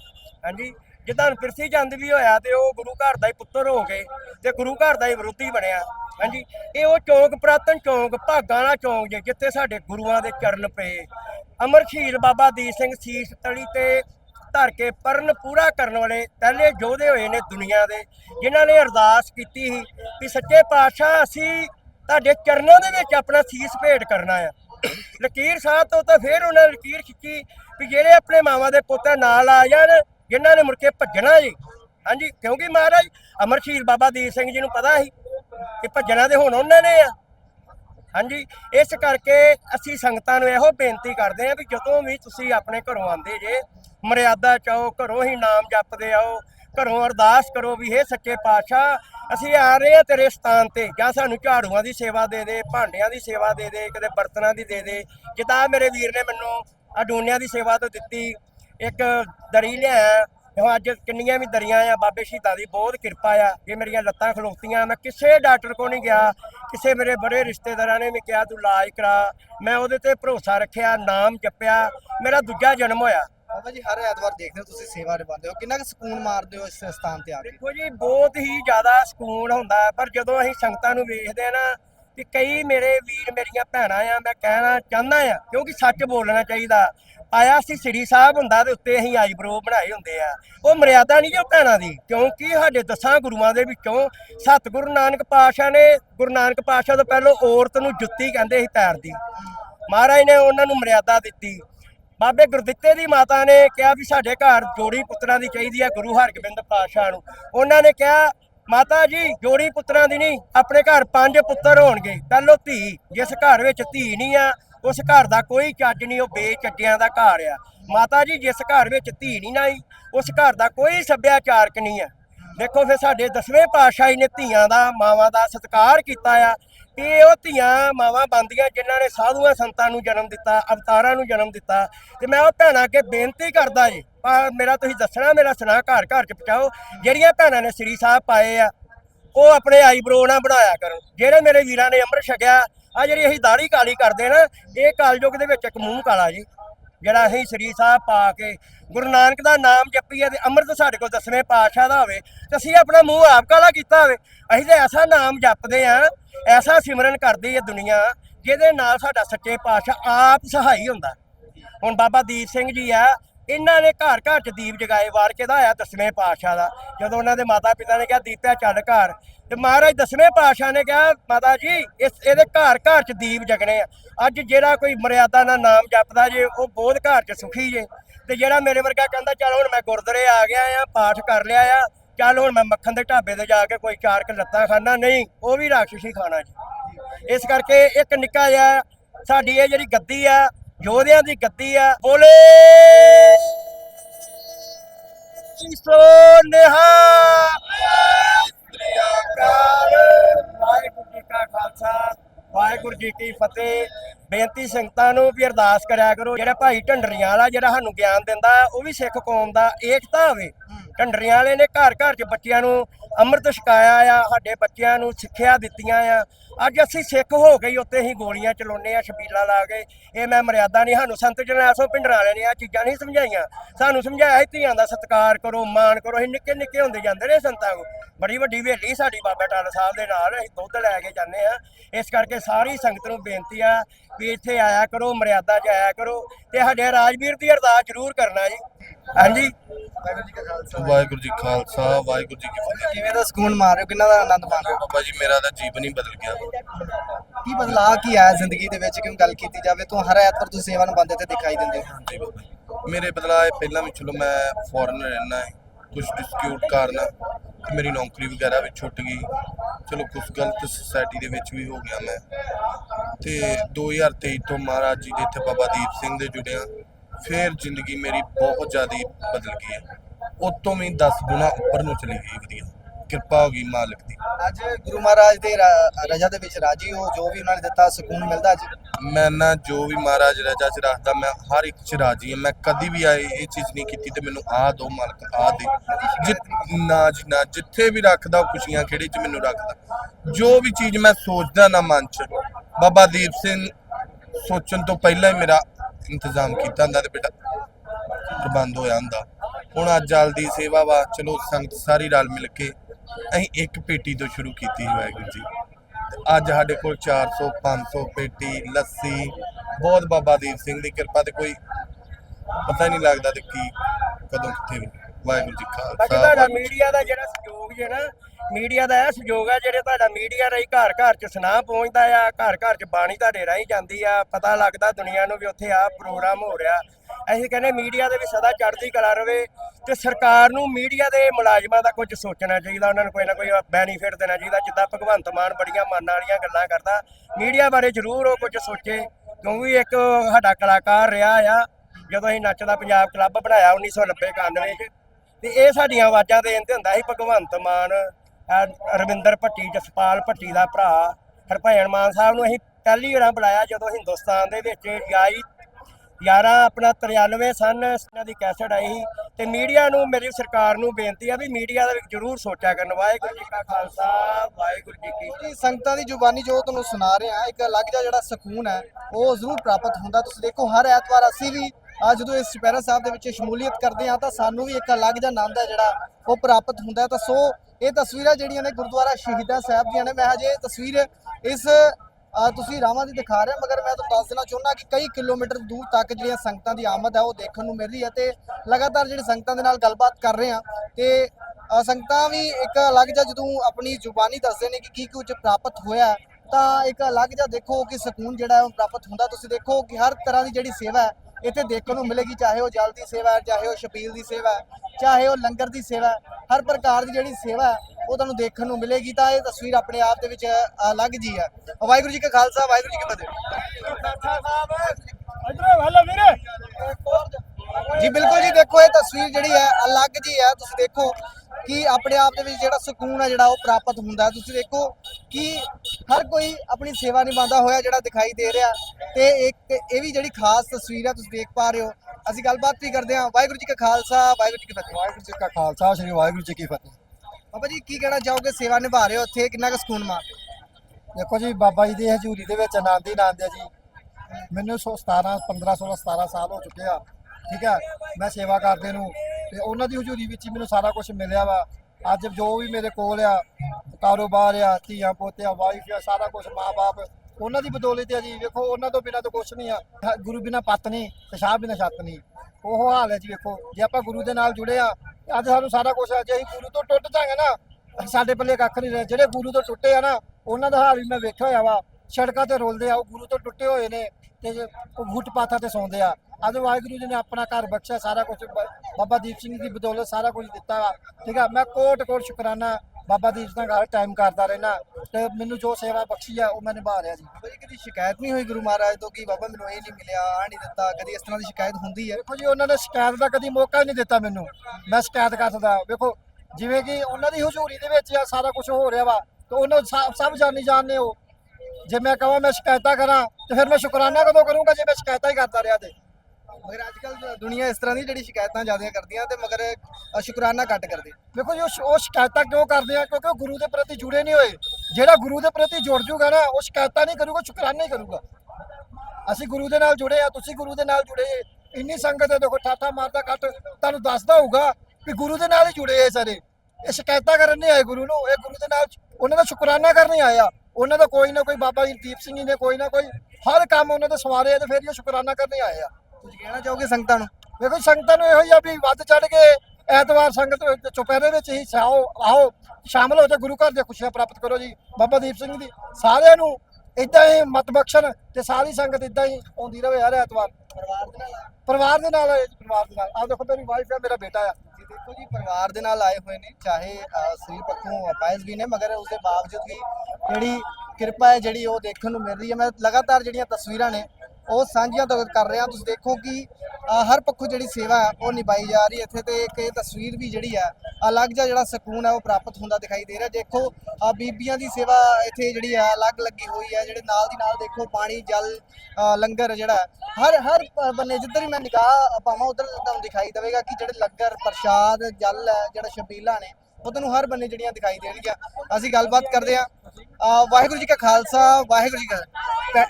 ਹਾਂਜੀ। ਜਿੱਦਾਂ ਹੁਣ ਪਿਰਸੀ ਚੰਦ ਵੀ ਹੋਇਆ ਤੇ ਉਹ ਗੁਰੂ ਘਰ ਦਾ ਹੀ ਪੁੱਤਰ ਹੋ ਗਏ ਤੇ ਗੁਰੂ ਘਰ ਦਾ ਹੀ ਵਿਰੋਧੀ ਬਣਿਆ। ਹਾਂਜੀ, ਇਹ ਉਹ ਚੌਂਕ, ਪੁਰਾਤਨ ਚੌਂਕ, ਭਾਗਾਂ ਵਾਲਾ ਚੌਂਕ ਜੇ, ਜਿੱਥੇ ਸਾਡੇ ਗੁਰੂਆਂ ਦੇ ਚਰਨ ਪਏ। ਅਮਰ ਸ਼ਹੀਦ ਬਾਬਾ ਦੀਪ ਸਿੰਘ ਸੀਸ ਤਲੀ ਤੇ ਧਰ ਕੇ ਪਰਨ ਪੂਰਾ ਕਰਨ ਵਾਲੇ ਪਹਿਲੇ ਯੋਧੇ ਹੋਏ ਨੇ ਦੁਨੀਆ ਦੇ, ਜਿਨ੍ਹਾਂ ਨੇ ਅਰਦਾਸ ਕੀਤੀ ਸੀ ਕਿ ਸੱਚੇ ਪਾਤਸ਼ਾਹ, ਅਸੀਂ ਤੁਹਾਡੇ ਚਰਨਾਂ ਦੇ ਵਿੱਚ ਆਪਣਾ ਸੀਸ ਭੇਟ ਕਰਨਾ ਆ। ਲਕੀਰ ਸਾਹਿਬ ਤੋਂ ਤਾਂ ਫਿਰ ਉਹਨਾਂ ਲਕੀਰ ਖਿੱਚੀ ਵੀ ਜਿਹੜੇ ਆਪਣੇ ਮਾਵਾਂ ਦੇ ਪੁੱਤ ਨਾਲ ਆ ਜਾਣ ਜਿਨ੍ਹਾਂ ਨੇ ਮੁੜ ਕੇ ਭੱਜਣਾ ਜੀ। ਹਾਂਜੀ, ਕਿਉਂਕਿ ਮਹਾਰਾਜ ਅਮਰ ਬਾਬਾ ਦੀਪ ਸਿੰਘ ਜੀ ਨੂੰ ਪਤਾ ਸੀ ਕਿ ਭੱਜਣਾ ਦੇ ਹੁਣ ਉਹਨਾਂ ਨੇ ਆ। ਹਾਂਜੀ, ਇਸ ਕਰਕੇ ਅਸੀਂ ਸੰਗਤਾਂ ਨੂੰ ਇਹੋ ਬੇਨਤੀ ਕਰਦੇ ਹਾਂ ਵੀ ਜਦੋਂ ਵੀ ਤੁਸੀਂ ਆਪਣੇ ਘਰੋਂ ਆਉਂਦੇ ਜੇ, ਮਰਿਆਦਾ ਚਾਹੋ ਘਰੋਂ ਹੀ ਨਾਮ ਜਪਦੇ ਆਓ, ਘਰੋਂ ਅਰਦਾਸ ਕਰੋ ਵੀ ਇਹ ਸੱਚੇ ਪਾਤਸ਼ਾਹ, ਅਸੀਂ ਆ ਰਹੇ ਹਾਂ ਤੇਰੇ ਸਥਾਨ ਤੇ। ਜਾਂ ਸਾਨੂੰ ਝਾੜੂਆਂ ਦੀ ਸੇਵਾ ਦੇ ਦੇ, ਭਾਂਡਿਆਂ ਦੀ ਸੇਵਾ ਦੇ ਦੇ, ਕਦੇ ਬਰਤਨਾਂ ਦੀ ਦੇ ਦੇ। ਜਿੱਦਾਂ ਮੇਰੇ ਵੀਰ ਨੇ ਮੈਨੂੰ ਅਡੂਨਿਆਂ ਦੀ ਸੇਵਾ ਤੋਂ ਦਿੱਤੀ ਇੱਕ ਦਰੀ ਲਿਆਇਆ ਹੁਣ ਅੱਜ ਕਿੰਨੀਆਂ ਵੀ ਦਰੀਆਂ ਆ ਬਾਬੇ ਸ਼ਹੀਦਾਂ ਦੀ ਬਹੁਤ ਕਿਰਪਾ ਆ ਇਹ ਮੇਰੀਆਂ ਲੱਤਾਂ ਖਲੋਤੀਆਂ। ਮੈਂ ਕਿਸੇ ਡਾਕਟਰ ਕੋ ਨਹੀਂ ਗਿਆ ਕਿਸੇ ਮੇਰੇ ਬੜੇ ਰਿਸ਼ਤੇਦਾਰਾਂ ਨੇ ਵੀ ਕਿਹਾ ਤੂੰ ਇਲਾਜ ਕਰਾ। ਮੈਂ ਉਹਦੇ ਤੇ ਭਰੋਸਾ ਰੱਖਿਆ ਨਾਮ ਜਪਿਆ। ਮੇਰਾ ਦੂਜਾ ਜਨਮ ਹੋਇਆ। ਬਾਬਾ ਜੀ ਹਰ ਐਤਵਾਰ ਦੇਖਦੇ ਹੋ ਤੁਸੀਂ ਸੇਵਾ ਨਿਭਾਉਂਦੇ ਹੋ। ਕਿੰਨਾ ਕੁ ਸਕੂਨ ਮਾਰਦੇ ਹੋ ਇਸ ਸਥਾਨ ਤੇ ਆ ਕੇ? ਦੇਖੋ ਜੀ ਬਹੁਤ ਹੀ ਜ਼ਿਆਦਾ ਸਕੂਨ ਹੁੰਦਾ ਪਰ ਜਦੋਂ ਅਸੀਂ ਸੰਗਤਾਂ ਨੂੰ ਵੇਖਦੇ ਆ ਨਾ ਕਿ ਕਈ ਮੇਰੇ ਵੀਰ ਮੇਰੀਆਂ ਭੈਣਾਂ ਆ ਮੈਂ ਕਹਿਣਾ ਚਾਹੁੰਦਾ ਆ ਕਿਉਂਕਿ ਸੱਚ ਬੋਲਣਾ ਚਾਹੀਦਾ। ਆਇਆ ਸੀ ਸ੍ਰੀ ਸਾਹਿਬ ਹੁੰਦਾ ਤੇ ਉੱਤੇ ਅਸੀਂ ਆਈਬ੍ਰੋ ਬਣਾਏ ਹੁੰਦੇ ਆ। ਉਹ ਮਰਿਆਦਾ ਨਹੀਂ ਜੋ ਭੈਣਾਂ ਦੀ, ਕਿਉਂਕਿ ਸਾਡੇ ਦਸਾਂ ਗੁਰੂਆਂ ਦੇ ਵਿੱਚੋਂ ਸਤਿਗੁਰੂ ਨਾਨਕ ਪਾਤਸ਼ਾਹ ਨੇ, ਗੁਰੂ ਨਾਨਕ ਪਾਤਸ਼ਾਹ ਤੋਂ ਪਹਿਲਾਂ ਔਰਤ ਨੂੰ ਜੁੱਤੀ ਕਹਿੰਦੇ ਸੀ ਪੈਰ ਮਹਾਰਾਜ ਨੇ ਉਹਨਾਂ ਨੂੰ ਮਰਿਆਦਾ ਦਿੱਤੀ। ਬਾਬੇ ਗੁਰਦਿੱਤੇ ਦੀ ਮਾਤਾ ਨੇ ਕਿਹਾ ਵੀ ਸਾਡੇ ਘਰ ਜੋੜੀ ਪੁੱਤਰਾਂ ਦੀ ਚਾਹੀਦੀ ਹੈ ਗੁਰੂ ਹਰਗੋਬਿੰਦ ਪਾਤਸ਼ਾਹ ਨੂੰ। ਉਹਨਾਂ ਨੇ ਕਿਹਾ, ਮਾਤਾ ਜੀ, ਜੋੜੀ ਪੁੱਤਰਾਂ ਦੀ ਨਹੀਂ, ਆਪਣੇ ਘਰ ਪੰਜ ਪੁੱਤਰ ਹੋਣਗੇ, ਪਹਿਲੋ ਧੀ, ਜਿਸ ਘਰ ਵਿੱਚ ਧੀ ਨਹੀਂ ਆ ਉਸ ਘਰ ਦਾ ਕੋਈ ਚੱਜ ਨਹੀਂ, ਉਹ ਬੇਚੱਜਿਆਂ ਦਾ ਘਰ ਆ। ਮਾਤਾ ਜੀ, ਜਿਸ ਘਰ ਵਿੱਚ ਧੀ ਨਹੀਂ ਨਾਈ ਉਸ ਘਰ ਦਾ ਕੋਈ ਸੱਭਿਆਚਾਰਕ ਨਹੀਂ ਆ। ਦੇਖੋ ਫਿਰ ਸਾਡੇ ਦਸਵੇਂ ਪਾਤਸ਼ਾਹੀ ਨੇ ਧੀਆਂ ਦਾ, ਮਾਵਾਂ ਦਾ ਸਤਿਕਾਰ ਕੀਤਾ ਆ। ਇਹ ਉਹ ਧੀਆਂ, ਮਾਵਾਂ ਬੰਦੀਆਂ ਜਿਨ੍ਹਾਂ ਨੇ ਸਾਧੂਆਂ ਸੰਤਾਂ ਨੂੰ ਜਨਮ ਦਿੱਤਾ, ਅਵਤਾਰਾਂ ਨੂੰ ਜਨਮ ਦਿੱਤਾ। ਤੇ ਮੈਂ ਉਹ ਭੈਣਾਂ ਅੱਗੇ ਬੇਨਤੀ ਕਰਦਾ ਜੀ ਪਰ ਮੇਰਾ ਤੁਸੀਂ ਦੱਸਣਾ, ਮੇਰਾ ਸੁਣਾ ਘਰ ਘਰ ਚ ਪਹੁੰਚਾਓ। ਜਿਹੜੀਆਂ ਭੈਣਾਂ ਨੇ ਸ੍ਰੀ ਸਾਹਿਬ ਪਾਏ ਆ, ਉਹ ਆਪਣੇ ਆਈਬ੍ਰੋ ਨਾ ਬਣਾਇਆ ਕਰੋ। ਜਿਹੜੇ ਮੇਰੇ ਵੀਰਾਂ ਨੇ ਅੰਮ੍ਰਿਤ ਛਕਿਆ ਆ ਜਿਹੜੀ ਅਸੀਂ ਦਾੜੀ ਕਾਲੀ ਕਰਦੇ ਨਾ, ਇਹ ਕਾਲਯੁਗ ਦੇ ਵਿੱਚ ਇੱਕ ਮੂੰਹ ਕਾਲਾ ਜੀ। ਜਿਹੜਾ ਅਸੀਂ ਸ੍ਰੀ ਸਾਹਿਬ ਪਾ ਕੇ ਗੁਰੂ ਨਾਨਕ ਦਾ ਨਾਮ ਜਪੀਏ ਤੇ ਅੰਮ੍ਰਿਤ ਸਾਡੇ ਕੋਲ ਦਸਵੇਂ ਪਾਤਸ਼ਾਹ ਦਾ ਹੋਵੇ, ਤੇ ਅਸੀਂ ਆਪਣਾ ਮੂੰਹ ਆਪ ਕਾਲਾ ਕੀਤਾ ਹੋਵੇ। ਅਸੀਂ ਤਾਂ ਐਸਾ ਨਾਮ ਜਪਦੇ ਆ, ਐਸਾ ਸਿਮਰਨ ਕਰਦੀ ਹੈ ਦੁਨੀਆ, ਜਿਹਦੇ ਨਾਲ ਸਾਡਾ ਸੱਚੇ ਪਾਤਸ਼ਾਹ ਆਪ ਸਹਾਈ ਹੁੰਦਾ। ਹੁਣ ਬਾਬਾ ਦੀਪ ਸਿੰਘ ਜੀ ਆ ਇਹਨਾਂ ਨੇ ਘਰ ਘਰ ਚ ਦੀਪ ਜਗਾਏ ਵਾਰ ਕੇ ਦਾ ਆਇਆ ਦਸਵੇਂ ਪਾਤਸ਼ਾਹ ਦਾ। ਜਦੋਂ ਉਹਨਾਂ ਦੇ ਮਾਤਾ ਪਿਤਾ ਨੇ ਕਿਹਾ, ਦੀਪਿਆ, ਚੱਲ ਘਰ। ਤੇ ਮਹਾਰਾਜ ਦਸਵੇਂ ਪਾਤਸ਼ਾਹ ਨੇ ਕਿਹਾ, ਮਾਤਾ ਜੀ, ਇਸ, ਇਹਦੇ ਘਰ ਘਰ ਚ ਦੀਪ ਜਗਣੇ ਆ। ਅੱਜ ਜਿਹੜਾ ਕੋਈ ਮਰਿਆਦਾ ਨਾਲ ਨਾਮ ਜਪਦਾ ਜੇ, ਉਹ ਬਹੁਤ ਘਰ ਚ ਸੁਖੀ ਜੇ। ਤੇ ਜਿਹੜਾ ਮੇਰੇ ਵਰਗਾ ਕਹਿੰਦਾ, ਚੱਲ ਹੁਣ ਮੈਂ ਗੁਰਦੁਆਰੇ ਆ ਗਿਆ ਆ, ਪਾਠ ਕਰ ਲਿਆ ਆ। ਚੱਲ ਹੁਣ ਮੈਂ ਮੱਖਣ ਦੇ ਢਾਬੇ ਤੇ ਜਾ ਕੇ ਕੋਈ ਚਾਰ ਕ ਲੱਤਾਂ ਖਾਣਾ ਨਹੀਂ, ਉਹ ਵੀ ਰਾਖਸ਼ੀ ਖਾਣਾ ਜੀ। ਇਸ ਕਰਕੇ ਇੱਕ ਨਿੱਕਾ ਜਿਹਾ, ਸਾਡੀ ਇਹ ਜਿਹੜੀ ਗੱਦੀ ਆ ਯੋਧਿਆਂ ਦੀ ਗੱਦੀ ਆ। ਬੋਲੇ। ਸੋ ਨਿਹਾ ਵਾਹਿਗੁਰੂ ਜੀ ਕਾ ਖਾਲਸਾ, ਵਾਹਿਗੁਰੂ ਜੀ ਕੀ ਫਤਿਹ। ਬੇਨਤੀ ਸੰਗਤਾਂ ਨੂੰ ਵੀ ਅਰਦਾਸ ਕਰਿਆ ਕਰੋ, ਜਿਹੜਾ ਭਾਈ ਢੰਡਰੀਆਂ ਵਾਲਾ ਜਿਹੜਾ ਸਾਨੂੰ ਗਿਆਨ ਦਿੰਦਾ, ਉਹ ਵੀ ਸਿੱਖ ਕੌਮ ਦਾ ਏਕਤਾ ਹੋਵੇ। ਢੰਡਰੀਆਂ ਵਾਲੇ ਨੇ ਘਰ ਘਰ ਚ ਬੱਚਿਆਂ ਨੂੰ ਅੰਮ੍ਰਿਤ ਛਕਾਇਆ ਆ, ਸਾਡੇ ਬੱਚਿਆਂ ਨੂੰ ਸਿੱਖਿਆ ਦਿੱਤੀਆਂ ਆ। ਅੱਜ ਅਸੀਂ ਸਿੱਖ ਹੋ ਗਏ ਉੱਤੇ ਅਸੀਂ ਗੋਲੀਆਂ ਚਲਾਉਂਦੇ ਆ, ਛਬੀਲਾਂ ਲਾ ਕੇ। ਇਹ ਮੈਂ ਮਰਿਆਦਾ ਨਹੀਂ, ਸਾਨੂੰ ਸੰਤ ਜਰਨੈਲ ਪਿੰਡਰਾਂ ਵਾਲਿਆਂ ਨੇ ਆ ਚੀਜ਼ਾਂ ਨਹੀਂ ਸਮਝਾਈਆਂ। ਸਾਨੂੰ ਸਮਝਾਇਆ ਸੀ, ਧੀਆਂ ਦਾ ਸਤਿਕਾਰ ਕਰੋ, ਮਾਣ ਕਰੋ। ਅਸੀਂ ਨਿੱਕੇ ਨਿੱਕੇ ਹੁੰਦੇ ਜਾਂਦੇ ਨੇ ਸੰਤਾਂ ਕੋ ਬੜੀ ਵੱਡੀ ਹਵੇਲੀ ਸਾਡੀ ਬਾਬਾ ਟਾਲ ਸਾਹਿਬ ਦੇ ਨਾਲ, ਅਸੀਂ ਦੁੱਧ ਲੈ ਕੇ ਜਾਂਦੇ ਆ ਇਸ ਕਰਕੇ ਸਾਰੀ ਸੰਗਤ ਨੂੰ ਬੇਨਤੀ ਆ ਵੀ ਇੱਥੇ ਆਇਆ ਕਰੋ, ਮਰਿਆਦਾ 'ਚ ਆਇਆ ਕਰੋ। ਤੇ ਸਾਡੇ ਰਾਜਵੀਰ ਦੀ ਅਰਦਾਸ ਜ਼ਰੂਰ ਕਰਨਾ ਜੀ। ਹਾਂਜੀ। ਵਾਹਿਗੁਰੂ ਜੀ ਖਾਲਸਾ। ਵਾਹਿਗੁਰੂ ਜੀ ਕੀ ਫਤਿਹ। ਕਿਵੇਂ ਦਾ ਸਕੂਨ ਮਾਰ ਰਹੇ ਹੋ ਕਿੰਨਾ ਦਾ ਆਨੰਦ ਮਾਣ? ਰਹੇ ਹੋ ਬਾਬਾ ਜੀ ਮੇਰਾ ਤਾਂ ਜੀਵਨ ਹੀ ਬਦਲ ਗਿਆ। ਕੀ ਬਦਲਾਅ ਕੀ ਆਇਆ ਜ਼ਿੰਦਗੀ ਦੇ ਵਿੱਚ ਕਿਉਂ ਗੱਲ ਕੀਤੀ ਜਾਵੇ? ਤੂੰ ਹਰ ਐਤਵਾਰ ਤੁਸੀਂ ਸੇਵਾ ਨਿਭਾਉਂਦੇ ਤੇ ਦਿਖਾਈ ਦਿੰਦੇ ਹੋ। ਜੀ ਬਾਬਾ ਜੀ। ਮੇਰੇ ਬਦਲਾਅ ਇਹ ਪਹਿਲਾਂ ਵੀ ਚਲੋ ਮੈਂ ਫੋਰਨ ਰਹਿਣਾ ਹੈ। ਕੁਝ ਡਿਸਕਿਊਟ ਕਾਰਨ ਮੇਰੀ ਨੌਕਰੀ ਵਗੈਰਾ ਵੀ ਛੁੱਟ ਗਈ। ਚਲੋ ਕੁਝ ਗਲਤ ਸੁਸਾਇਟੀ ਦੇ ਵਿੱਚ ਵੀ ਹੋ ਗਿਆ ਮੈਂ। ਤੇ 2023 ਤੋਂ ਮਹਾਰਾਜ ਜੀ ਦੇ ਇੱਥੇ ਬਾਬਾ ਦੀਪ ਸਿੰਘ ਦੇ ਜੁੜਿਆ। ਫਿਰ ਜ਼ਿੰਦਗੀ ਮੇਰੀ ਬਹੁਤ ਜ਼ਿਆਦਾ ਬਦਲ ਗਈ ਹੈ। ਉਤੋਂ ਵੀ 10 ਗੁਣਾ ਉੱਪਰ ਨੂੰ ਚਲੀ ਗਈ ਵਧੀਆ ਕਿਰਪਾ ਹੋ ਗਈ ਮਾਲਕ ਦੀ। ਅੱਜ ਗੁਰੂ ਮਹਾਰਾਜ ਦੇ ਰਾ- ਰਜਾ ਦੇ ਵਿੱਚ ਰਾਜੀ ਹੋ ਜੋ ਵੀ ਉਹਨਾਂ ਨੇ ਦਿੱਤਾ ਸਕੂਨ ਮਿਲਦਾ ਅੱਜ? ਮੈਂ ਨਾ ਜੋ ਵੀ ਮਹਾਰਾਜ ਰਜਾ ਚ ਰੱਖਦਾ ਮੈਂ ਹਰ ਇੱਕ ਚ ਰਾਜੀ ਹਾਂ। ਮੈਂ ਕਦੀ ਵੀ ਆਏ ਇਹ ਚੀਜ਼ ਨਹੀਂ ਕੀਤੀ ਤੇ ਮੈਨੂੰ ਆ ਦੋ ਮਾਲਕ ਆ ਦੇ। ਜਿ- ਨਾ ਜੀ ਨਾ। ਜਿੱਥੇ ਵੀ ਰੱਖਦਾ ਉਹ ਖੁਸ਼ੀਆਂ ਕਿਹੜੇ ਚ ਮੈਨੂੰ ਰੱਖਦਾ। ਜੋ ਵੀ ਚੀਜ਼ ਮੈਂ ਸੋਚਦਾ ਨਾ ਮਨ ਚ ਬਾਬਾ ਦੀਪ ਸਿੰਘ ਸੋਚਣ ਤੋਂ ਪਹਿਲਾਂ ਹੀ ਮੇਰਾ ਇੰਤਜ਼ਾਮ ਕੀਤਾ ਹੁੰਦਾ ਤੇ ਬੇਟਾ ਪ੍ਰਬੰਧ ਹੋਇਆ ਹੁੰਦਾ ਹੁਣ ਅੱਜ ਜਲ ਦੀ ਸੇਵਾ ਵਾ, ਚਲੋ ਸੰਗਤ ਸਾਰੀ ਰਲ ਮਿਲ ਕੇ ਅਸੀਂ ਇੱਕ ਪੇਟੀ ਤੋਂ ਸ਼ੁਰੂ ਕੀਤੀ ਵਾਹਿਗੁਰੂ ਜੀ ਅੱਜ ਸਾਡੇ ਕੋਲ 400 500 ਪੇਟੀ, ਲੱਸੀ, ਬਹੁਤ ਬਾਬਾ ਦੀਪ ਸਿੰਘ ਦੀ ਕਿਰਪਾ ਤੇ ਕੋਈ ਪਤਾ ਹੀ ਨਹੀਂ ਲੱਗਦਾ ਤੇ ਕੀ ਕਦੋਂ ਕਿੱਥੇ ਵੀ। ਵਾਹਿਗੁਰੂ ਜੀ ਕਾ ਬਾਕੀ ਖਾਲਸਾ ਤੁਹਾਡਾ ਮੀਡੀਆ ਦਾ ਜਿਹੜਾ ਸਹਿਯੋਗ ਜੇ ਨਾ ਮੀਡੀਆ ਦਾ ਇਹ ਸਹਿਯੋਗ ਆ ਜਿਹੜੇ ਤੁਹਾਡਾ ਮੀਡੀਆ ਰਾਹੀਂ ਘਰ ਘਰ ਚ ਸੁਨਾਹ ਪਹੁੰਚਦਾ ਆ ਘਰ ਘਰ ਚ ਬਾਣੀ ਤੁਹਾਡੇ ਰਾਹੀਂ ਜਾਂਦੀ ਆ ਪਤਾ ਲੱਗਦਾ ਦੁਨੀਆ ਨੂੰ ਵੀ ਉੱਥੇ ਆ ਪ੍ਰੋਗਰਾਮ ਹੋ ਰਿਹਾ। ਅਸੀਂ ਕਹਿੰਦੇ ਮੀਡੀਆ ਦੇ ਵੀ ਸਦਾ ਚੜ੍ਹਦੀ ਕਲਾ ਰਵੇ ਤੇ ਸਰਕਾਰ ਨੂੰ ਮੀਡੀਆ ਦੇ ਮੁਲਾਜ਼ਮਾਂ ਦਾ ਕੁਝ ਸੋਚਣਾ ਚਾਹੀਦਾ ਉਹਨਾਂ ਨੂੰ ਕੋਈ ਨਾ ਕੋਈ ਬੈਨੀਫਿਟ ਦੇਣਾ ਚਾਹੀਦਾ ਜਿੱਦਾਂ ਭਗਵੰਤ ਮਾਨ ਬੜੀਆਂ ਮਨ ਵਾਲੀਆਂ ਗੱਲਾਂ ਕਰਦਾ। ਮੀਡੀਆ ਬਾਰੇ ਜ਼ਰੂਰ ਉਹ ਕੁਝ ਸੋਚੇ ਕਿਉਂਕਿ ਇੱਕ ਸਾਡਾ ਕਲਾਕਾਰ ਰਿਹਾ ਆ ਜਦੋਂ ਅਸੀਂ ਨੱਚਦਾ ਪੰਜਾਬ ਕਲੱਬ ਬਣਾਇਆ 1990 91 ਚ। ਤੇ ਇਹ ਸਾਡੀਆਂ ਆਵਾਜ਼ਾਂ ਦੇਣ ਤੇ ਹੁੰਦਾ ਸੀ, ਭਗਵੰਤ ਮਾਨ ਰਵਿੰਦਰ ਭੱਟੀ, ਜਸਪਾਲ ਭੱਟੀ ਦਾ ਭਰਾ। ਹਰਭਜਨ ਮਾਨ ਸਾਹਿਬ ਨੂੰ ਅਸੀਂ ਪਹਿਲੀ ਵਾਰ ਬੁਲਾਇਆ ਜਦੋਂ ਹਿੰਦੁਸਤਾਨ ਦੇ ਵਿੱਚ ਆਈ। 11 ਆਪਣਾ 93 ਸਨ, ਇਹਨਾਂ ਦੀ ਕੈਸਟ ਆਈ ਸੀ। ਤੇ ਮੀਡੀਆ ਨੂੰ, ਮੇਰੀ ਸਰਕਾਰ ਨੂੰ ਬੇਨਤੀ ਆ ਵੀ ਮੀਡੀਆ ਦਾ ਜ਼ਰੂਰ ਸੋਚਿਆ ਕਰਨ। ਵਾਹਿਗੁਰੂ ਜੀ ਕਾ ਖਾਲਸਾ, ਵਾਹਿਗੁਰੂ ਜੀ ਕੀ ਫਤਿਹ ਸੰਗਤਾਂ ਦੀ ਜ਼ੁਬਾਨੀ ਜੋ ਤੁਹਾਨੂੰ ਸੁਣਾ ਰਹੇ ਆ ਇੱਕ ਅਲੱਗ ਜਿਹਾ ਜਿਹੜਾ ਸਕੂਨ ਹੈ, ਉਹ ਜ਼ਰੂਰ ਪ੍ਰਾਪਤ ਹੁੰਦਾ। ਤੁਸੀਂ ਦੇਖੋ, ਹਰ ਐਤਵਾਰ ਅਸੀਂ ਵੀ ਆ ਜਦੋਂ ਇਸ ਚੁਪਹਿਰਾ ਸਾਹਿਬ ਦੇ ਵਿੱਚ ਸ਼ਮੂਲੀਅਤ ਕਰਦੇ ਆ ਤਾਂ ਸਾਨੂੰ ਵੀ ਇੱਕ ਅਲੱਗ ਜਿਹਾ ਆਨੰਦ ਹੈ ਜਿਹੜਾ ਉਹ ਪ੍ਰਾਪਤ ਹੁੰਦਾ ਤਾਂ ਸੋ ਇਹ ਤਸਵੀਰਾਂ ਜਿਹੜੀਆਂ ਨੇ ਗੁਰਦੁਆਰਾ ਸ਼ਹੀਦਾਂ ਸਾਹਿਬ ਦੀਆਂ ਨੇ, ਮੈਂ ਹਜੇ ਤਸਵੀਰ ਇਸ ਤੁਸੀਂ ਰਾਵਾਂ ਦੀ ਦਿਖਾ ਰਿਹਾ ਮਗਰ ਮੈਂ ਤੁਹਾਨੂੰ ਦੱਸ ਦੇਣਾ ਚਾਹੁੰਦਾ ਕਿ ਕਈ ਕਿਲੋਮੀਟਰ ਦੂਰ ਤੱਕ ਜਿਹੜੀਆਂ ਸੰਗਤਾਂ ਦੀ ਆਮਦ ਹੈ ਉਹ ਦੇਖਣ ਨੂੰ ਮਿਲ ਰਹੀ ਹੈ ਤੇ ਲਗਾਤਾਰ ਜਿਹੜੇ ਸੰਗਤਾਂ ਦੇ ਨਾਲ ਗੱਲਬਾਤ ਕਰ ਰਹੇ ਆ ਤੇ ਸੰਗਤਾਂ ਵੀ ਇੱਕ ਅਲੱਗ ਜਿਹਾ ਜਦੋਂ ਆਪਣੀ ਜ਼ੁਬਾਨੀ ਦੱਸਦੇ ਨੇ ਕਿ ਕੀ ਕੁਝ ਪ੍ਰਾਪਤ ਹੋਇਆ, ਤਾਂ ਇੱਕ ਅਲੱਗ ਜਿਹਾ ਦੇਖੋ ਕਿ ਸਕੂਨ ਜਿਹੜਾ ਹੈ ਉਹ ਪ੍ਰਾਪਤ ਹੁੰਦਾ। ਤੁਸੀਂ ਦੇਖੋ ਕਿ ਹਰ ਤਰ੍ਹਾਂ ਦੀ ਜਿਹੜੀ ਸੇਵਾ ਹੈ ਇੱਥੇ ਦੇਖਣ ਨੂੰ ਮਿਲੇਗੀ ਚਾਹੇ ਉਹ ਜਲ ਦੀ ਸੇਵਾ ਹੈ ਚਾਹੇ ਉਹ ਛਬੀਲ ਦੀ ਸੇਵਾ ਹੈ ਚਾਹੇ ਉਹ ਲੰਗਰ ਦੀ ਸੇਵਾ ਹੈ ਹਰ ਪ੍ਰਕਾਰ ਦੀ ਜਿਹੜੀ ਸੇਵਾ ਹੈ ਉਹ ਤੁਹਾਨੂੰ ਦੇਖਣ ਨੂੰ ਮਿਲੇਗੀ ਤਾਂ ਇਹ ਤਸਵੀਰ ਆਪਣੇ ਆਪ ਦੇ ਵਿੱਚ ਅਲੱਗ ਜੀ ਹੈ। ਵਾਹਿਗੁਰੂ ਜੀ ਕਾ ਖਾਲਸਾ ਵਾਹਿਗੁਰੂ ਜੀ ਕੀ ਫਤਿਹ। ਜੀ ਬਿਲਕੁਲ ਜੀ ਦੇਖੋ ਇਹ ਤਸਵੀਰ ਜਿਹੜੀ ਹੈ ਅਲੱਗ ਜੀ ਹੈ। ਤੁਸੀਂ ਦੇਖੋ ਕਿ ਆਪਣੇ ਆਪ ਦੇ ਵਿੱਚ ਜਿਹੜਾ ਸਕੂਨ ਹੈ ਜਿਹੜਾ ਉਹ ਪ੍ਰਾਪਤ ਹੁੰਦਾ। ਤੁਸੀਂ ਦੇਖੋ ਕਿ ਹਰ ਕੋਈ ਆਪਣੀ ਸੇਵਾ ਨਿਭਾਉਂਦਾ ਹੋਇਆ ਜਿਹੜਾ ਦਿਖਾਈ ਦੇ ਰਿਹਾ। ਤੇ ਇੱਕ ਇਹ ਵੀ ਜਿਹੜੀ ਖਾਸ ਤਸਵੀਰ ਹੈ ਤੁਸੀਂ ਦੇਖ ਪਾ ਰਹੇ ਹੋ। ਅਸੀਂ ਗੱਲਬਾਤ ਵੀ ਕਰਦੇ ਹਾਂ। ਵਾਹਿਗੁਰੂ ਜੀ ਕਾ ਖਾਲਸਾ ਵਾਹਿਗੁਰੂ ਜੀ ਕੀ ਫਤਿਹ। ਵਾਹਿਗੁਰੂ ਜੀ ਕਾ ਖਾਲਸਾ ਸ੍ਰੀ ਵਾਹਿਗੁਰੂ ਜੀ ਕੀ ਫਤਿਹ। ਬਾਬਾ ਜੀ ਕੀ ਕਹਿਣਾ ਚਾਹੋਗੇ? ਸੇਵਾ ਨਿਭਾ ਰਹੇ ਹੋ ਇੱਥੇ? ਕਿੰਨਾ ਕੁ ਸਕੂਨ ਮਾਰ ਦੇਖੋ ਜੀ ਬਾਬਾ ਜੀ ਦੀ ਹਜ਼ੂਰੀ ਦੇ ਵਿੱਚ ਆਨੰਦ ਹੀ ਆਨੰਦ ਹੈ ਜੀ। ਮੈਨੂੰ ਸੌ 17 15 16 17 ਸਾਲ ਹੋ ਚੁੱਕੇ ਆ। ਠੀਕ ਹੈ? ਮੈਂ ਸੇਵਾ ਕਰਦੇ ਨੂੰ ਤੇ ਉਹਨਾਂ ਦੀ ਹਜ਼ੂਰੀ ਵਿੱਚ ਹੀ ਮੈਨੂੰ ਸਾਰਾ ਕੁਝ ਮਿਲਿਆ ਵਾ। ਅੱਜ ਜੋ ਵੀ ਮੇਰੇ ਕੋਲ ਆ, ਕਾਰੋਬਾਰ ਆ, ਧੀਆਂ, ਪੋਤਿਆਂ ਵਾਈਫ ਆ, ਸਾਰਾ ਕੁਝ ਮਾਪੇ ਉਹਨਾਂ ਦੀ ਬਦੌਲਤ ਹੈ ਜੀ। ਵੇਖੋ, ਉਹਨਾਂ ਤੋਂ ਬਿਨਾਂ ਤਾਂ ਕੁਝ ਨਹੀਂ ਆ। ਗੁਰੂ ਬਿਨਾਂ ਪੱਤ ਨਹੀਂ ਤੇ ਸ਼ਾਹ ਬਿਨਾਂ ਛੱਤ ਨਹੀਂ। ਉਹ ਹਾਲ ਹੈ ਜੀ ਵੇਖੋ। ਜੇ ਆਪਾਂ ਗੁਰੂ ਦੇ ਨਾਲ ਜੁੜੇ ਆ ਤੇ ਅੱਜ ਸਾਨੂੰ ਸਾਰਾ ਕੁਝ ਆ। ਜੇ ਅਸੀਂ ਗੁਰੂ ਤੋਂ ਟੁੱਟ ਜਾਵਾਂਗੇ ਨਾ, ਸਾਡੇ ਪੱਲੇ ਕੱਖ ਨਹੀਂ ਰਿਹਾ ਜਿਹੜੇ ਗੁਰੂ ਤੋਂ ਟੁੱਟੇ ਆ ਨਾ, ਉਹਨਾਂ ਦਾ ਹਾਲ ਵੀ ਮੈਂ ਵੇਖਿਆ ਹੋਇਆ ਵਾ। ਸੜਕਾਂ ਤੇ ਰੋਲਦੇ ਆ ਉਹ ਗੁਰੂ ਤੋਂ ਟੁੱਟੇ ਹੋਏ ਨੇ ਤੇ ਉਹ ਫੁੱਟਪਾਥਾਂ ਤੇ ਸੌਂਦੇ ਆ। ਅੱਜ ਵਾਹਿਗੁਰੂ ਜੀ ਨੇ ਆਪਣਾ ਘਰ ਬਖਸ਼ਿਆ ਸਾਰਾ ਕੁਝ ਬਾਬਾ ਦੀਪ ਸਿੰਘ ਦੀ ਬਦੌਲਤ ਸਾਰਾ ਕੁਝ ਦਿੱਤਾ ਵਾ। ਠੀਕ ਆ ਮੈਂ ਕੋਟ ਕੋਟ ਸ਼ੁਕਰਾਨਾ ਬਾਬਾ ਦੀਪ ਸਿੰਘ ਦਾ ਟਾਈਮ ਕਰਦਾ ਰਹਿਣਾ ਤੇ ਮੈਨੂੰ ਜੋ ਸੇਵਾ ਬਖਸ਼ੀ ਆ ਉਹ ਮੈਂ ਨਿਭਾ ਰਿਹਾ ਜੀ। ਜੀ ਕਦੀ ਸ਼ਿਕਾਇਤ ਨਹੀਂ ਹੋਈ ਗੁਰੂ ਮਹਾਰਾਜ ਤੋਂ ਕਿ ਬਾਬਾ ਮੈਨੂੰ ਇਹ ਨਹੀਂ ਮਿਲਿਆ ਆ ਨਹੀਂ ਦਿੱਤਾ ਕਦੀ ਇਸ ਤਰ੍ਹਾਂ ਦੀ ਸ਼ਿਕਾਇਤ ਹੁੰਦੀ ਹੈ? ਦੇਖੋ ਜੀ ਉਹਨਾਂ ਨੇ ਸ਼ਿਕਾਇਤ ਦਾ ਕਦੀ ਮੌਕਾ ਹੀ ਨਹੀਂ ਦਿੱਤਾ ਮੈਨੂੰ। ਮੈਂ ਸ਼ਿਕਾਇਤ ਕਰ ਸਕਦਾ ਵੇਖੋ ਜਿਵੇਂ ਕਿ ਉਹਨਾਂ ਦੀ ਹਜ਼ੂਰੀ ਦੇ ਵਿੱਚ ਆ ਸਾਰਾ ਕੁਝ ਹੋ ਰਿਹਾ ਵਾ। ਤੇ ਉਹਨਾਂ ਸਭ ਸਭ ਜਾਣੀ ਜਾਣਦੇ ਹੋ ਜੇ ਮੈਂ ਕਹਾਂ ਮੈਂ ਸ਼ਿਕਾਇਤਾਂ ਕਰਾਂ ਤੇ ਫਿਰ ਮੈਂ ਸ਼ੁਕਰਾਨਾ ਕਦੋਂ ਕਰੂੰਗਾ ਜੇ ਮੈਂ ਸ਼ਿਕਾਇਤਾਂ ਹੀ ਕਰਦਾ ਰਿਹਾ ਤੇ? ਮਗਰ ਅੱਜ ਕੱਲ ਦੁਨੀਆ ਇਸ ਤਰ੍ਹਾਂ ਦੀ ਜਿਹੜੀ ਸ਼ਿਕਾਇਤਾਂ ਜ਼ਿਆਦਾ ਕਰਦੀਆਂ ਤੇ ਮਗਰ ਅ, ਸ਼ੁਕਰਾਨਾ ਘੱਟ ਕਰਦੇ। ਵੇਖੋ ਜੀ ਉਹ ਸ਼- ਉਹ ਸ਼ਿਕਾਇਤਾਂ ਕਿਉਂ ਕਰਦੇ ਆ? ਕਿਉਂਕਿ ਉਹ ਗੁਰੂ ਦੇ ਪ੍ਰਤੀ ਜੁੜੇ ਨਹੀਂ ਹੋਏ। ਜਿਹੜਾ ਗੁਰੂ ਦੇ ਪ੍ਰਤੀ ਜੁੜ ਜੂਗਾ ਨਾ ਉਹ ਸ਼ਿਕਾਇਤਾਂ ਨਹੀਂ ਕਰੂਗਾ ਸ਼ੁਕਰਾਨਾ ਹੀ ਕਰੂਗਾ। ਅਸੀਂ ਗੁਰੂ ਦੇ ਨਾਲ ਜੁੜੇ ਆ ਤੁਸੀਂ ਗੁਰੂ ਦੇ ਨਾਲ ਜੁੜੇ ਇੰਨੀ ਸੰਗਤ ਹੈ ਦੇਖੋ ਠਾਠਾ ਮਾਰਦਾ ਕੱਟ ਤੁਹਾਨੂੰ ਦੱਸਦਾ ਹੋਊਗਾ ਵੀ ਗੁਰੂ ਦੇ ਨਾਲ ਹੀ ਜੁੜੇ ਆ ਸਾਰੇ। ਇਹ ਸ਼ਿਕਾਇਤਾਂ ਕਰਨ ਨਹੀਂ ਆਏ ਗੁਰੂ ਨੂੰ। ਇਹ ਗੁਰੂ ਦੇ ਨਾਲ ਉਹਨਾਂ ਦਾ ਸ਼ੁਕਰਾਨਾ ਕਰਨ ਹੀ ਆਏ ਆ। ਉਹਨਾਂ ਦਾ ਕੋਈ ਨਾ ਕੋਈ ਬਾਬਾ ਜੀ ਦੀਪ ਸਿੰਘ ਜੀ ਨੇ ਕੋਈ ਨਾ ਕੋਈ ਹਰ ਕੰਮ ਉਹਨਾਂ ਦੇ ਸਵਾਰੇ ਆ ਤੇ ਫਿਰ ਇਹ ਸ਼ੁਕਰਾਨਾ ਕਰਨ ਆਏ ਆ। ਕੁਝ ਕਹਿਣਾ ਚਾਹੋਗੇ ਸੰਗਤਾਂ ਨੂੰ? ਵੇਖੋ ਸੰਗਤਾਂ ਨੂੰ ਇਹੋ ਹੀ ਆ ਵੀ ਵੱਧ ਚੜ ਕੇ ਐਤਵਾਰ ਸੰਗਤ ਚੁਪਹਿਰੇ ਵਿੱਚ ਹੀ ਆਓ ਆਓ ਸ਼ਾਮਲ ਹੋ ਤੇ ਗੁਰੂ ਘਰ ਦੀਆਂ ਖੁਸ਼ੀਆਂ ਪ੍ਰਾਪਤ ਕਰੋ ਜੀ। ਬਾਬਾ ਦੀਪ ਸਿੰਘ ਦੀ ਸਾਰਿਆਂ ਨੂੰ ਇਦਾਂ ਹੀ ਮਤ ਬਖਸ਼ਣ ਤੇ ਸਾਰੀ ਸੰਗਤ ਇਦਾਂ ਹੀ ਆਉਂਦੀ ਰਹੇ ਹਰ ਐਤਵਾਰ। ਪਰਿਵਾਰ ਦੇ ਨਾਲ ਪਰਿਵਾਰ ਦੇ ਨਾਲ ਪਰਿਵਾਰ ਦੇ ਨਾਲ। ਆਹ ਦੇਖੋ ਮੇਰੀ ਵਾਈਫ ਹੈ ਮੇਰਾ ਬੇਟਾ ਆ। ਜੀ ਦੇਖੋ ਜੀ, ਪਰਿਵਾਰ ਦੇ ਨਾਲ ਆਏ ਹੋਏ ਨੇ, ਚਾਹੇ ਸਰੀਰ ਪੱਖੋਂ ਅਪਾਇਜ ਵੀ ਨੇ, ਮਗਰ ਉਸ ਦੇ ਬਾਵਜੂਦ ਵੀ ਜਿਹੜੀ ਕਿਰਪਾ ਹੈ ਜਿਹੜੀ ਉਹ ਦੇਖਣ ਨੂੰ ਮਿਲ ਰਹੀ ਹੈ। ਮੈਂ ਲਗਾਤਾਰ ਜਿਹੜੀਆਂ ਤਸਵੀਰਾਂ ਨੇ ਉਹ ਸਾਂਝੀਆਂ ਤੋਂ ਕਰ ਰਿਹਾ ਤੁਸੀਂ ਦੇਖੋ ਕਿ ਹਰ ਪੱਖੋਂ ਜਿਹੜੀ ਸੇਵਾ ਹੈ ਉਹ ਨਿਭਾਈ ਜਾ ਰਹੀ ਹੈ। ਇੱਥੇ ਤੇ ਇੱਕ ਇਹ ਤਸਵੀਰ ਵੀ ਜਿਹੜੀ ਹੈ ਅਲੱਗ ਜਿਹਾ ਜਿਹੜਾ ਸਕੂਨ ਹੈ ਉਹ ਪ੍ਰਾਪਤ ਹੁੰਦਾ ਦਿਖਾਈ ਦੇ ਰਿਹਾ। ਦੇਖੋ ਬੀਬੀਆਂ ਦੀ ਸੇਵਾ ਇੱਥੇ ਜਿਹੜੀ ਹੈ ਅਲੱਗ ਲੱਗੀ ਹੋਈ ਹੈ। ਜਿਹੜੇ ਨਾਲ ਦੀ ਨਾਲ ਦੇਖੋ ਪਾਣੀ ਜਲ ਲੰਗਰ ਜਿਹੜਾ ਹਰ ਹਰ ਬੰਨੇ ਜਿੱਧਰ ਹੀ ਮੈਂ ਨਿਗਾਹ ਪਾਵਾਂ ਉਧਰ ਤੁਹਾਨੂੰ ਦਿਖਾਈ ਦੇਵੇਗਾ ਕਿ ਜਿਹੜੇ ਲੰਗਰ ਪ੍ਰਸ਼ਾਦ ਜਲ ਹੈ ਜਿਹੜਾ ਸ਼ਬੀਲਾਂ ਨੇ ਉਹ ਤੁਹਾਨੂੰ ਹਰ ਬੰਨੇ ਜਿਹੜੀਆਂ ਦਿਖਾਈ ਦੇਣਗੀਆਂ। ਅਸੀਂ ਗੱਲਬਾਤ ਕਰਦੇ ਹਾਂ। ਅ, ਵਾਹਿਗੁਰੂ ਜੀ ਕਾ ਖਾਲਸਾ ਵਾਹਿਗੁਰੂ ਜੀ ਕਾ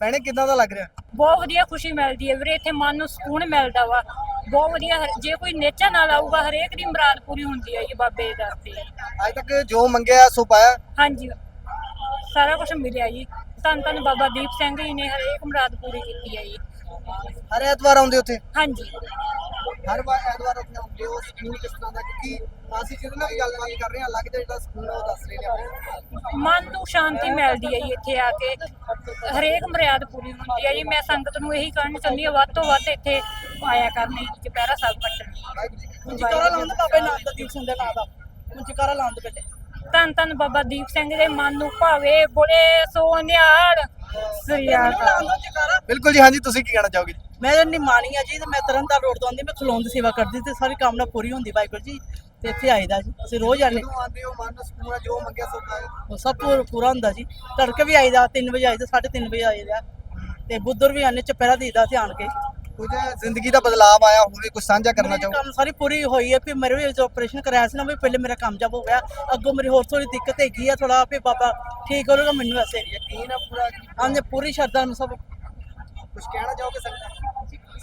ਭੈਣੇ ਕਿਦਾਂ ਦਾ ਲੱਗ ਰਿਹਾ? ਬਹੁਤ ਵਧੀਆ ਖੁਸ਼ੀ ਮਿਲਦੀ ਹੈ ਵੀਰੇ ਇੱਥੇ ਮਨ ਨੂੰ ਸਕੂਨ ਮਿਲਦਾ ਵਾ। ਬਹੁਤ ਵਧੀਆ ਹਰ- ਜੇ ਕੋਈ ਨੇਚਾ ਨਾਲ ਆਊਗਾ ਹਰੇਕ ਦੀ ਮੁਰਾਦ ਪੂਰੀ ਹੁੰਦੀ ਹੈ ਜੀ ਬਾਬੇ ਦੇ ਦਰ ਤੇ। ਅੱਜ ਤੱਕ ਜੋ ਮੰਗਿਆ ਸੋ ਪਾਇਆ? ਹਾਂਜੀ। ਸਾਰਾ ਕੁਝ ਮਿਲਿਆ ਜੀ। ਧੰਨ ਧੰਨ ਬਾਬਾ ਦੀਪ ਸਿੰਘ ਜੀ ਨੇ ਹਰੇਕ ਮੁਰਾਦ ਪੂਰੀ ਕੀਤੀ ਹੈ ਜੀ। ਹਰ ਐਤਵਾਰ ਆਉਂਦੇ ਉੱਥੇ? ਹਾਂਜੀ। ਹਰ ਵਾਰ ਐਤਵਾਰ ਉੱਥੇ ਆਉਂਦੇ ਹੋ ਸਕੂਨ ਕਿਸ ਤਰ੍ਹਾਂ ਦਾ ਕਿਉਂਕਿ ਅਸੀਂ ਜਿਹਦੇ ਨਾਲ ਵੀ ਗੱਲਬਾਤ ਕਰ ਰਹੇ ਹਾਂ ਅਲੱਗ ਜਿਹਾ ਜਿਹੜਾ ਸਕੂਨ ਹੈ ਉਹ ਦੱਸ ਰਹੇ ਨੇ ਆਪਣੇ। ਮਨ ਨੂੰ ਸ਼ਾਂਤੀ ਮਿਲਦੀ ਹੈ ਜੀ ਇੱਥੇ ਆ ਕੇ। ਹਰੇਕ ਮਰਿਆਦ ਪੂਰੀ ਹੁੰਦੀ ਹੈ ਜੀ। ਮੈਂ ਸੰਗਤ ਨੂੰ ਇਹੀ ਕਹਿਣਾ ਚਾਹੁੰਦੀ ਹਾਂ ਵੱਧ ਤੋਂ ਵੱਧ ਇੱਥੇ ਆਇਆ ਕਰਨ ਜੀ ਚੁਪਹਿਰਾ ਸਾਹਿਬ ਕੱਟਣ ਜਕਾਰਾ ਲਾਉਂਦੇ ਬਾਬੇ ਨਾਨਕ ਦੀਪ ਸਿੰਘ ਦੇ ਨਾਂ ਦਾ। ਜਕਾਰਾ ਲਾਉਂਦੇ ਬੇਟੇ। ਧੰਨ ਧੰਨ ਬਾਬਾ ਦੀਪ ਸਿੰਘ ਦੇ ਮਨ ਨੂੰ ਭਾਵੇ ਬੋਲੇ ਸੋਨਿਆੜ ਸ੍ਰੀ ਅਕਾਲ। ਬਿਲਕੁਲ ਜੀ ਹਾਂਜੀ ਤੁਸੀਂ ਕੀ ਕਹਿਣਾ ਚਾਹੋਗੇ ਮੈਂ ਨਿਮਾਣੀ ਆ ਜੀ ਤੇ ਮੈਂ ਤਰਨਤਾਰਨ ਰੋਡ ਤੋਂ ਆਉਂਦੀ ਮੈਂ ਖਲੋਣ ਦੀ ਸੇਵਾ ਕਰਦੀ ਤੇ ਸਾਰੀ ਕਾਮਨਾ ਪੂਰੀ ਹੁੰਦੀ ਵਾਹਿਗੁਰੂ ਜੀ ਤੇ ਇੱਥੇ ਆਈਦਾ ਜੀ ਅਸੀਂ ਰੋਜ਼ ਆਨੇ ਜਦੋਂ ਆਉਂਦੇ ਹੋ ਮਨ ਨੂੰ ਸਕੂਨ ਹੈ ਜੋ ਮੰਗਿਆ ਸੋ ਪਾਇਆ ਉਹ ਸਭ ਪੂਰ- ਪੂਰਾ ਹੁੰਦਾ ਜੀ ਤੜਕੇ ਵੀ ਆਈਦਾ 3 ਵਜੇ ਆਈਦਾ 3:30 ਵਜੇ ਆਈਦਾ ਤੇ ਬੁੱਧਰ ਵੀ ਆਨੇ ਚਪਹਿਰਾ ਦੀਦਾ ਧਿਆਨ ਕੇ। ਕੁਝ ਜ਼ਿੰਦਗੀ ਦਾ ਬਦਲਾਅ ਆਇਆ ਹੋਵੇ ਕੁਝ ਸਾਂਝਾ ਕਰਨਾ ਮੇਰੀ ਚਾਹੋ। ਕੰਮ ਸਾਰੀ ਪੂਰੀ ਹੋਈ ਹੈ ਫਿਰ ਮੇਰੇ ਵੀ ਜੋ ਆਪਰੇਸ਼ਨ ਕਰਾਇਆ ਸੀ ਨਾ ਵੀ ਪਹਿਲੇ ਮੇਰਾ ਕਾਮਯਾਬ ਹੋ ਗਿਆ ਅੱਗੋਂ ਮੇਰੀ ਹੋਰ ਥੋੜੀ ਦਿੱਕਤ ਹੈਗੀ ਆ ਥੋੜਾ ਵੀ ਬਾਬਾ ਠੀਕ ਕਰੂਗਾ ਮੈਨੂੰ ਵੈਸੇ ਯਕੀਨ ਹੈ ਪੂਰਾ। ਹਾਂਜੀ ਪੂਰੀ ਸ਼ਰਧਾ ਨਾਲ ਸਭ। ਕੁਝ ਕਹਿਣਾ ਚਾਹੋਗੇ ਸੰਗਤ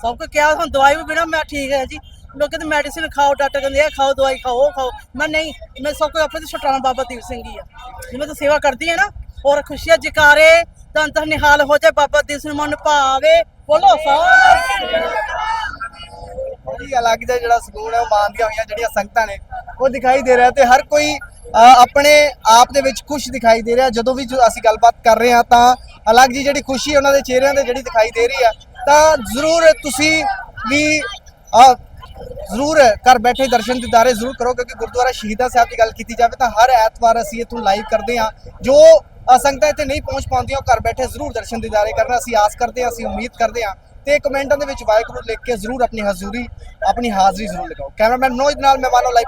ਸਭ ਕੋ ਕਿਹਾ, ਹੁਣ ਦਵਾਈ ਵੀ ਬਿਨਾ ਮੈਂ ਠੀਕ ਹੈ ਜੀ। ਲੋਕ ਕਹਿੰਦੇ ਮੈਡੀਸਿਨ ਖਾਓ ਡਾਕਟਰ ਕਹਿੰਦੇ ਇਹ ਖਾਓ ਦਵਾਈ ਖਾਓ, ਉਹ ਖਾਓ। ਮੈਂ ਨਹੀਂ, ਮੈਂ ਸਭ ਕੋ ਆਪਣੇ ਤੇ ਛੁਟਾਣਾ ਬਾਬਾ ਦੀਪ ਸਿੰਘ ਜੀ ਆ। ਜਿਵੇਂ ਤਾਂ ਸੇਵਾ ਕਰਦੀ ਹੈ ਨਾ ਔਰ ਖੁਸ਼ੀਆਂ ਜਕਾਰੇ ਤਾਂ ਤਾਂ ਨਿਹਾਲ ਹੋ ਜਾਏ ਬਾਬਾ ਦੀਪ ਸਿੰਘ, ਮਨ ਭਾਵੇ, ਬੋਲੋ ਸਾ ਅਲੱਗ ਜਿਹਾ ਜਿਹੜਾ ਸਕੂਨ ਹੈ, ਉਹ ਮਾਨਦੀਆਂ ਹੋਈਆਂ ਜਿਹੜੀਆਂ ਸੰਗਤਾਂ ਨੇ, ਉਹ ਦਿਖਾਈ ਦੇ ਰਿਹਾ ਤੇ ਹਰ ਕੋਈ ਆਪਣੇ ਆਪ ਦੇ ਵਿੱਚ ਖੁਸ਼ ਦਿਖਾਈ ਦੇ ਰਿਹਾ। ਜਦੋਂ ਵੀ ਅਸੀਂ ਗੱਲਬਾਤ ਕਰ ਰਹੇ ਹਾਂ, ਤਾਂ ਅਲੱਗ ਜੀ ਜਿਹੜੀ ਖੁਸ਼ੀ ਉਹਨਾਂ ਦੇ ਚਿਹਰਿਆਂ ਤੇ ਜਿਹੜੀ ਦਿਖਾਈ ਦੇ ਰਹੀ ਹੈ ਤਾਂ ਜ਼ਰੂਰ ਤੁਸੀਂ ਵੀ ਜ਼ਰੂਰ ਘਰ ਬੈਠੇ ਦਰਸ਼ਨ ਦਿਦਾਰੇ ਜ਼ਰੂਰ ਕਰੋ ਕਿਉਂਕਿ ਗੁਰਦੁਆਰਾ ਸ਼ਹੀਦਾਂ ਸਾਹਿਬ ਦੀ ਗੱਲ ਕੀਤੀ ਜਾਵੇ ਤਾਂ ਹਰ ਐਤਵਾਰ ਅਸੀਂ ਇੱਥੋਂ ਲਾਈਵ ਕਰਦੇ ਹਾਂ। ਜੋ ਅ, ਸੰਗਤਾਂ ਇੱਥੇ ਨਹੀਂ ਪਹੁੰਚ ਪਾਉਂਦੀਆਂ ਉਹ ਘਰ ਬੈਠੇ ਜ਼ਰੂਰ ਦਰਸ਼ਨ ਦਿਦਾਰੇ ਕਰਨ। ਅਸੀਂ ਆਸ ਕਰਦੇ ਹਾਂ ਅਸੀਂ ਉਮੀਦ ਕਰਦੇ ਹਾਂ ਤੇ ਕਮੈਂਟਾਂ ਦੇ ਵਿੱਚ ਵਾਹਿਗੁਰੂ ਲਿਖ ਕੇ ਜ਼ਰੂਰ ਆਪਣੀ ਹਜ਼ੂਰੀ ਆਪਣੀ ਹਾਜ਼ਰੀ ਜ਼ਰੂਰ ਲਗਾਓ। ਕੈਮਰਾਮੈਨ ਮਨੋਜ ਨਾਲ ਮੈਂ ਮਾਨੋ ਲਾਈਵ